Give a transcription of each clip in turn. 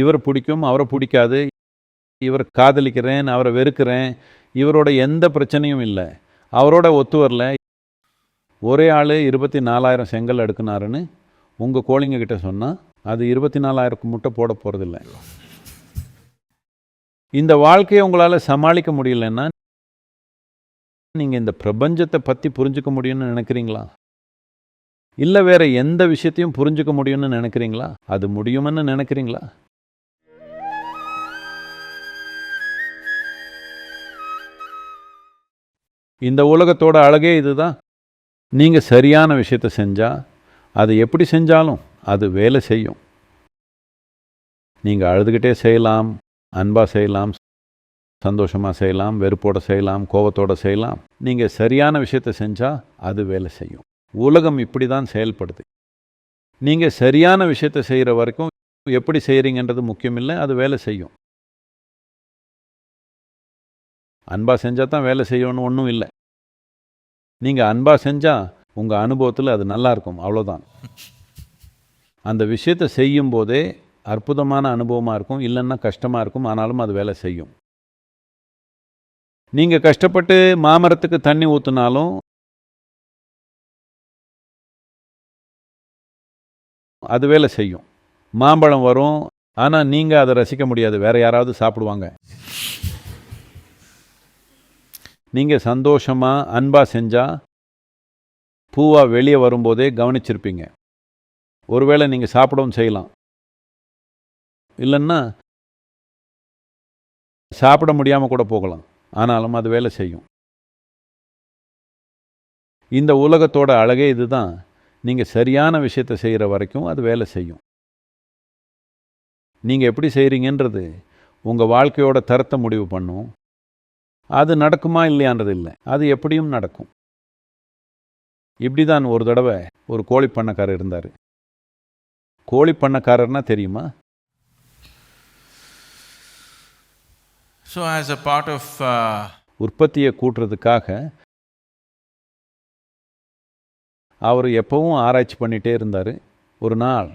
இவர் பிடிக்கும் அவரை பிடிக்காது. இவர் காதலிக்கிறேன் அவரை வெறுக்கிறேன். இவரோட எந்த பிரச்சனையும் இல்லை. அவரோட ஒத்து வரல. ஒரே ஆள் இருபத்தி நாலாயிரம் செங்கல் அடுக்குனாருன்னு உங்கள் கோழிங்க கிட்ட சொன்னால் அது இருபத்தி நாலாயிரம் முட்டை போட போகிறதில்ல இந்த வாழ்க்கையை உங்களால் சமாளிக்க முடியலன்னா நீங்கள் இந்த பிரபஞ்சத்தை பற்றி புரிஞ்சுக்க முடியும்னு நினைக்கிறீங்களா? இல்லை வேற எந்த விஷயத்தையும் புரிஞ்சுக்க முடியும்னு நினைக்கிறீங்களா? அது முடியும்னு நினைக்கிறீங்களா? இந்த உலகத்தோட அழகே இதுதான். நீங்கள் சரியான விஷயத்தை செஞ்சால் அது எப்படி செஞ்சாலும் அது வேலை செய்யும். நீங்கள் அழுதுகிட்டே செய்யலாம் அன்பாக செய்யலாம் சந்தோஷமாக செய்யலாம் வெறுப்போட செய்யலாம் கோபத்தோடு செய்யலாம். நீங்கள் சரியான விஷயத்தை செஞ்சால் அது வேலை செய்யும். உலகம் இப்படி தான் செயல்படுது. நீங்கள் சரியான விஷயத்தை செய்கிற வரைக்கும் எப்படி செய்கிறீங்கன்றது முக்கியம் இல்லை அது வேலை செய்யும். அன்பாக செஞ்சால் தான் வேலை செய்யணும்னு ஒன்றும் இல்லை. நீங்கள் அன்பாக செஞ்சால் உங்கள் அனுபவத்தில் அது நல்லா இருக்கும் அவ்வளோதான் அந்த விஷயத்தை செய்யும் போதே அற்புதமான அனுபவமாக இருக்கும் இல்லைன்னா கஷ்டமாக இருக்கும் ஆனாலும் அது வேலை செய்யும். நீங்கள் கஷ்டப்பட்டு மாமரத்துக்கு தண்ணி ஊற்றினாலும் அது வேலை செய்யும். மாம்பழம் வரும் ஆனால் நீங்கள் அதை ரசிக்க முடியாது வேற யாராவது சாப்பிடுவாங்க. நீங்கள் சந்தோஷமாக அன்பாக செஞ்சால் பூவாக வெளியே வரும்போதே கவனிச்சிருப்பீங்க. ஒருவேளை நீங்கள் சாப்பிடவும் செய்யலாம். இல்லைன்னா சாப்பிட முடியாமல் கூட போகலாம். ஆனாலும் அது வேலை செய்யும். இந்த உலகத்தோட அழகே இதுதான். நீங்கள் சரியான விஷயத்தை செய்கிற வரைக்கும் அது வேலை செய்யும். நீங்கள் எப்படி செய்கிறீங்கன்றது உங்கள் வாழ்க்கையோட தரத்தை முடிவு பண்ணும். அது நடக்குமா இல்லையான்றது இல்லை. அது எப்படியும் நடக்கும். இப்படி தான் ஒரு தடவை ஒரு கோழி பண்ணக்காரர் இருந்தார். கோழி பண்ணக்காரர்னா தெரியுமா as a part of uh, உற்பத்தியை கூட்டுறதுக்காக அவர் எப்பவும் ஆராய்ச்சி பண்ணிகிட்டே இருந்தார். ஒரு நாள்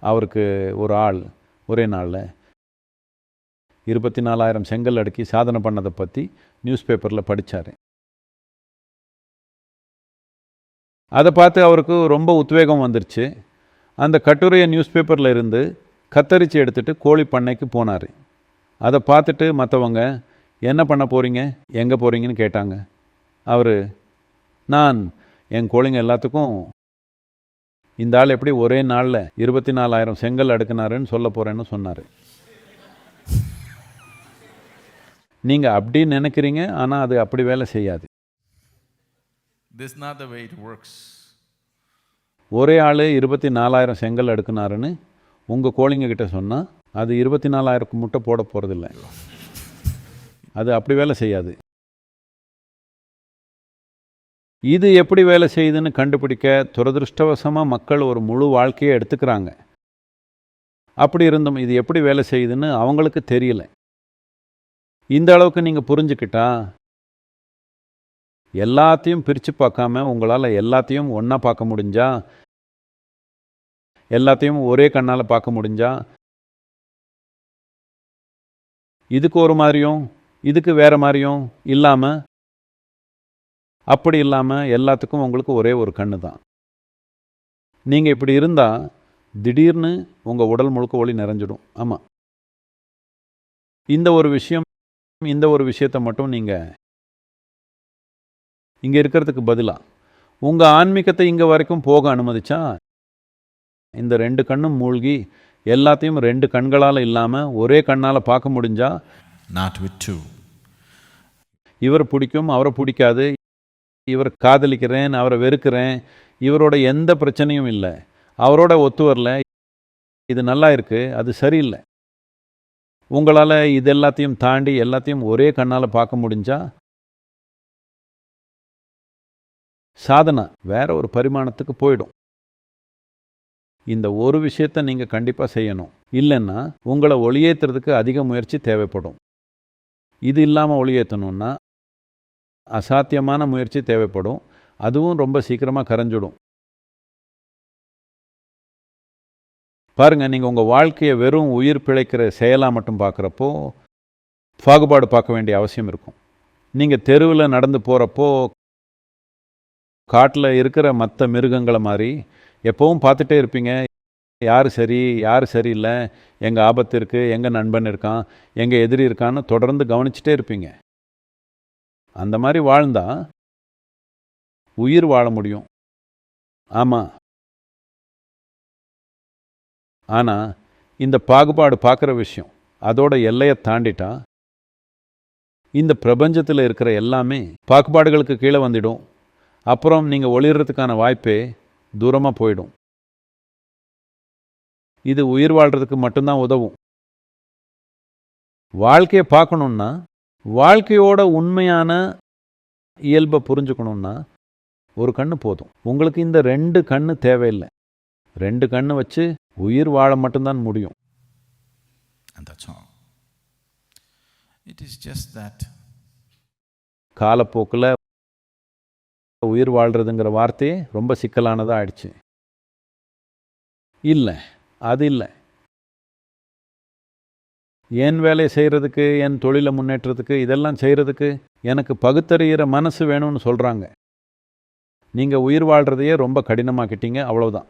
அவருக்கு ஒரு ஆள் ஒரே நாளில் இருபத்தி நாலாயிரம் செங்கல் அடுக்கி சாதனை பண்ணதை பற்றி நியூஸ் பேப்பரில் படித்தார் அதை பார்த்து அவருக்கு ரொம்ப உத்வேகம் வந்துருச்சு. அந்த கட்டுரையை நியூஸ் பேப்பரில் இருந்து கத்தரிச்சு எடுத்துகிட்டு கோழி பண்ணைக்கு போனார். அதை பார்த்துட்டு மற்றவங்க என்ன பண்ண போகிறீங்க எங்கே போகிறீங்கன்னு கேட்டாங்க. அவர் நான் என் கோழிங்க எல்லாத்துக்கும் இந்த ஆள் எப்படி ஒரே நாளில் இருபத்தி நாலாயிரம் செங்கல் அடுக்குனாருன்னு சொல்ல போகிறேன்னு சொன்னார். நீங்கள் அப்படி நினைக்கிறீங்க ஆனால் அது அப்படி வேலை செய்யாது. This is not the way it works. ஒரே ஆள் இருபத்தி நாலாயிரம் செங்கல் அடுக்குனாருன்னு உங்கள் கோழிங்க கிட்ட சொன்னால் அது இருபத்தி நாலாயிரம் முட்டை போட போகிறதில்ல அது அப்படி வேலை செய்யாது. இது எப்படி வேலை செய்யுதுன்னு கண்டுபிடிக்க துரதிருஷ்டவசமாக மக்கள் ஒரு முழு வாழ்க்கையை எடுத்துக்கிறாங்க. அப்படி இருந்தும் இது எப்படி வேலை செய்யுதுன்னு அவங்களுக்கு தெரியல. இந்த அளவுக்கு நீங்கள் புரிஞ்சுக்கிட்டா எல்லாத்தையும் பிரித்து பார்க்காம உங்களால் எல்லாத்தையும் ஒன்றா பார்க்க முடிஞ்சா எல்லாத்தையும் ஒரே கண்ணால் பார்க்க முடிஞ்சா இதுக்கு ஒரு மாதிரியும் இதுக்கு வேற மாதிரியும் இல்லாமல் அப்படி இல்லாமல் எல்லாத்துக்கும் உங்களுக்கு ஒரே ஒரு கண்ணு தான். நீங்கள் இப்படி இருந்தால் திடீர்னு உங்கள் உடல் முழுக்க ஒளி நிறைஞ்சிடும். ஆமாம் இந்த ஒரு விஷயம் இந்த ஒரு விஷயத்தை மட்டும் நீங்கள் இங்கே இருக்கிறதுக்கு பதிலாக உங்கள் ஆன்மீகத்தை இங்கே வரைக்கும் போக அனுமதிச்சா இந்த ரெண்டு கண்ணும் மூழ்கி எல்லாத்தையும் ரெண்டு கண்களால் இல்லாமல் ஒரே கண்ணால் பார்க்க முடிஞ்சா Not with two. இவர் பிடிக்கும் அவரை பிடிக்காது இவர் காதலிக்கிறேன் அவரை வெறுக்கிறேன் இவரோட எந்த பிரச்சனையும் இல்லை அவரோட ஒத்து வரல இது நல்லா இருக்கு அது சரியில்லை உங்களால் இது எல்லாத்தையும் தாண்டி எல்லாத்தையும் ஒரே கண்ணால் பார்க்க முடிஞ்சா? சாதனை வேற ஒரு பரிமாணத்துக்கு போயிடும். இந்த ஒரு விஷயத்த நீங்கள் கண்டிப்பாக செய்யணும். இல்லைன்னா உங்களை ஒளியேற்றுறதுக்கு அதிக முயற்சி தேவைப்படும். இது இல்லாமல் ஒளியேற்றணும்னா அசாத்தியமான முயற்சி தேவைப்படும். அதுவும் ரொம்ப சீக்கிரமாக கரைஞ்சிடும். பாருங்கள் நீங்கள் உங்கள் வாழ்க்கையை வெறும் உயிர் பிழைக்கிற செயலாக மட்டும் பார்க்குறப்போ பாகுபாடு பார்க்க வேண்டிய அவசியம் இருக்கும். நீங்கள் தெருவில் நடந்து போகிறப்போ காட்டில் இருக்கிற மற்ற மிருகங்களை மாதிரி எப்போவும் பார்த்துட்டே இருப்பீங்க. யார் சரி யார் சரியில்லை எங்கள் ஆபத்து இருக்குது எங்கே நண்பன் இருக்கான் எங்கள் எதிரி இருக்கான்னு தொடர்ந்து கவனிச்சுட்டே இருப்பீங்க. அந்த மாதிரி வாழ்ந்தால் உயிர் வாழ முடியும். ஆமாம் ஆனால் இந்த பாகுபாடு பார்க்குற விஷயம் அதோட எல்லையை தாண்டிட்டா இந்த பிரபஞ்சத்தில் இருக்கிற எல்லாமே பாகுபாடுகளுக்கு கீழே வந்துடும். அப்புறம் நீங்கள் ஒளிர்றதுக்கான வாய்ப்பே தூரமாக போயிடும். இது உயிர் வாழ்கிறதுக்கு மட்டும்தான் உதவும். வாழ்க்கையை பார்க்கணுன்னா வாழ்க்கையோட உண்மையான இயல்பை புரிஞ்சுக்கணுன்னா ஒரு கண்ணு போதும். உங்களுக்கு இந்த ரெண்டு கண்ணு தேவையில்லை. ரெண்டு கண்ணு வச்சு உயிர் வாழ மட்டும்தான் முடியும். காலப்போக்கில் உயிர் வாழ்கிறதுங்கிற வார்த்தையே ரொம்ப சிக்கலானதாக ஆயிடுச்சு. இல்லை அது இல்லை. என் வேலையை செய்கிறதுக்கு என் தொழிலை முன்னேற்றத்துக்கு இதெல்லாம் செய்கிறதுக்கு எனக்கு பகுத்தறிகிற மனசு வேணும்னு சொல்கிறாங்க நீங்கள் உயிர் வாழ்கிறதையே ரொம்ப கடினமாக்கிட்டீங்க அவ்வளவுதான்.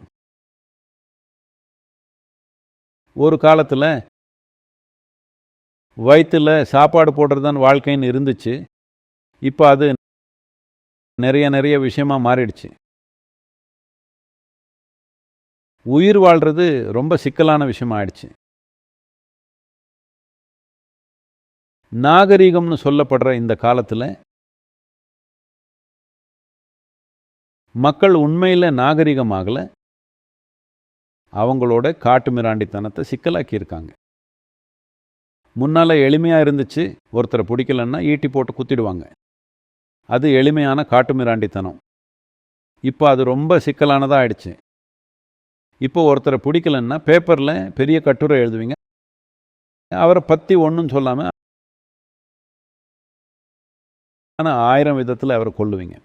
ஒரு காலத்தில் வயிற்றில் சாப்பாடு போடுறது தான் வாழ்க்கைன்னு இருந்துச்சு. இப்போ அது நிறைய நிறைய விஷயமா மாறிடுச்சு. உயிர் வாழ்கிறது ரொம்ப சிக்கலான விஷயமா ஆயிடுச்சு. நாகரீகம்னு சொல்லப்படுற இந்த காலத்தில் மக்கள் உண்மையில் நாகரிகமாகலை. அவங்களோட காட்டு மிராண்டித்தனத்தை சிக்கலாக்கியிருக்காங்க. முன்னால் எளிமையாக இருந்துச்சு ஒருத்தரை பிடிக்கலன்னா ஈட்டி போட்டு குத்திடுவாங்க. அது எளிமையான காட்டு மிராண்டித்தனம். இப்போ அது ரொம்ப சிக்கலானதாக ஆயிடுச்சு. இப்போ ஒருத்தரை பிடிக்கலன்னா பேப்பரில் பெரிய கட்டுரை எழுதுவீங்க. அவரை பற்றி ஒன்றும் சொல்லாமல் ஆனால் ஆயிரம் விதத்தில் அவரை கொல்லுவீங்க.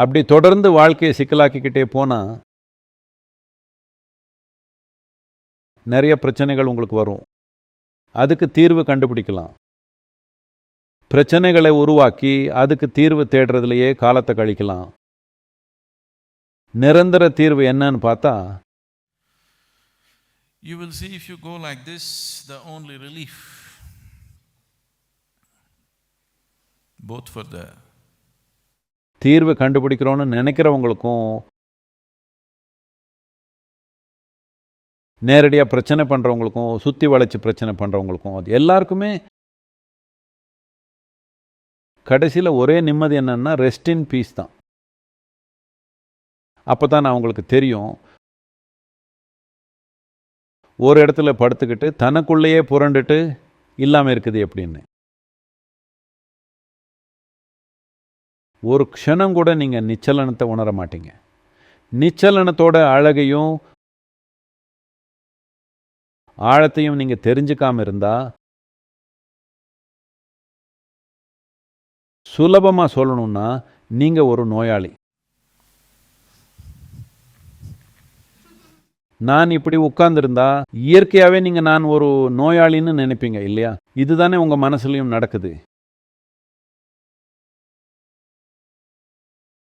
அப்படி தொடர்ந்து வாழ்க்கையை சிக்கலாக்கிக்கிட்டே போனால் நிறைய பிரச்சனைகள் உங்களுக்கு வரும். அதுக்கு தீர்வு கண்டுபிடிக்கலாம். பிரச்சனைகளை உருவாக்கி அதுக்கு தீர்வு தேடுறதுலையே காலத்தை கழிக்கலாம். நிரந்தர தீர்வு என்னன்னு பார்த்தா you will see if you go like this, the only relief, both for the தீர்வு கண்டுபிடிக்கிறோன்னு நினைக்கிறவங்களுக்கும் நேரடியாக பிரச்சனை பண்ணுறவங்களுக்கும் சுற்றி வளைச்சி பிரச்சனை பண்ணுறவங்களுக்கும் அது எல்லாருக்குமே கடைசியில் ஒரே நிம்மதி என்னென்னா ரெஸ்ட் இன் பீஸ் தான். அப்போ தான் அவங்களுக்கு தெரியும். ஒரு இடத்துல படுத்துக்கிட்டு தனக்குள்ளேயே புரண்டுட்டு இல்லாமல் இருக்குது எப்படின்னு. ஒரு க்ஷணம் கூட நீங்கள் நிச்சலனத்தை உணர மாட்டீங்க. நிச்சலனத்தோட அழகையும் ஆழத்தையும் நீங்கள் தெரிஞ்சுக்காமல் இருந்தால் சுலபமாக சொல்லணும்னா நீங்கள் ஒரு நோயாளி. நான் இப்படி உட்கார்ந்துருந்தா இயற்கையாகவே நீங்கள் நான் ஒரு நோயாளின்னு நினைப்பீங்க இல்லையா? இதுதானே உங்கள் மனசுலையும் நடக்குது.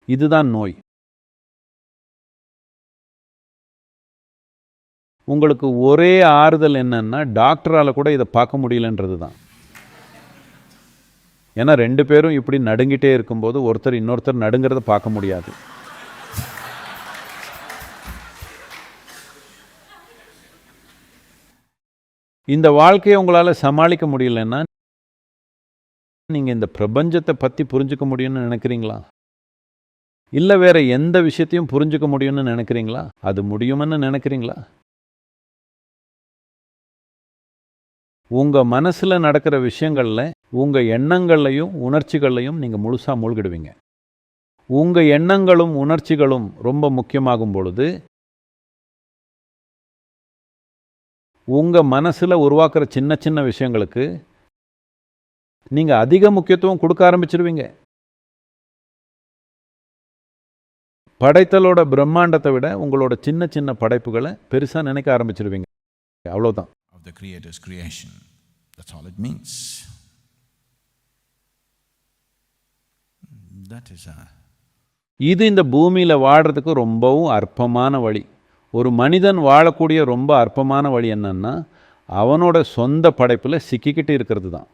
இதுதான் நோய். உங்களுக்கு ஒரே ஆறுதல் என்னன்னா டாக்டரால் கூட இதை பார்க்க முடியலன்றது தான் ஏன்னா ரெண்டு பேரும் இப்படி நடுங்கிட்டே இருக்கும்போது ஒருத்தர் இன்னொருத்தர் நடுங்கிறத பார்க்க முடியாது. இந்த வாழ்க்கையை உங்களால் சமாளிக்க முடியலன்னா நீங்கள் இந்த பிரபஞ்சத்தை பற்றி புரிஞ்சுக்க முடியும்னு நினைக்கிறீங்களா? இல்லை வேற எந்த விஷயத்தையும் புரிஞ்சுக்க முடியும்னு நினைக்கிறீங்களா? அது முடியும்னு நினைக்கிறீங்களா? உங்க மனசுல நடக்கிற விஷயங்கள்ல உங்க எண்ணங்கள்லையும் உணர்ச்சிகள்லையும் நீங்க முழுசா மூழ்கிடுவீங்க. உங்க எண்ணங்களும் உணர்ச்சிகளும் ரொம்ப முக்கியமாகும் பொழுது உங்க மனசுல உருவாக்குற சின்ன சின்ன விஷயங்களுக்கு நீங்க அதிக முக்கியத்துவம் கொடுக்க ஆரம்பிச்சிருவீங்க. படைத்தலோட பிரம்மாண்டத்தை விட உங்களோட சின்ன சின்ன படைப்புகளை பெருசாக நினைக்க ஆரம்பிச்சிடுவீங்க அவ்வளோதான் of the Creator's creation. That's all it means. That is a இது இந்த பூமியில் வாடுறதுக்கு ரொம்பவும் அற்பமான வழி ஒரு மனிதன் வாழக்கூடிய ரொம்ப அற்பமான வழி என்னன்னா அவனோட சொந்த படைப்பில் சிக்கிக்கிட்டு இருக்கிறது தான்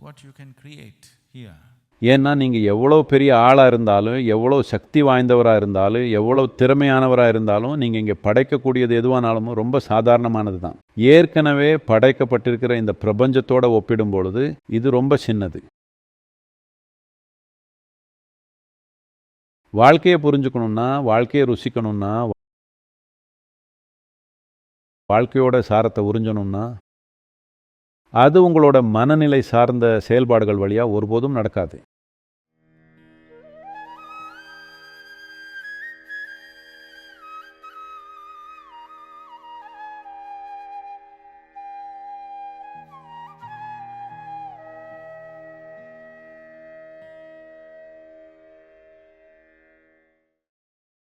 what you can create here ஏன்னா நீங்கள் எவ்வளோ பெரிய ஆளாக இருந்தாலும் எவ்வளோ சக்தி வாய்ந்தவராக இருந்தாலும் எவ்வளோ திறமையானவராக இருந்தாலும் நீங்கள் இங்கே படைக்கக்கூடியது எதுவானாலும் ரொம்ப சாதாரணமானது தான் ஏற்கனவே படைக்கப்பட்டிருக்கிற இந்த பிரபஞ்சத்தோடு ஒப்பிடும் பொழுது இது ரொம்ப சின்னது. வாழ்க்கையை புரிஞ்சுக்கணுன்னா வாழ்க்கையை ருசிக்கணும்னா வாழ்க்கையோட சாரத்தை உறிஞ்சணும்னா அது உங்களோட மனநிலை சார்ந்த செயல்பாடுகள் வழியாக ஒருபோதும் நடக்காது.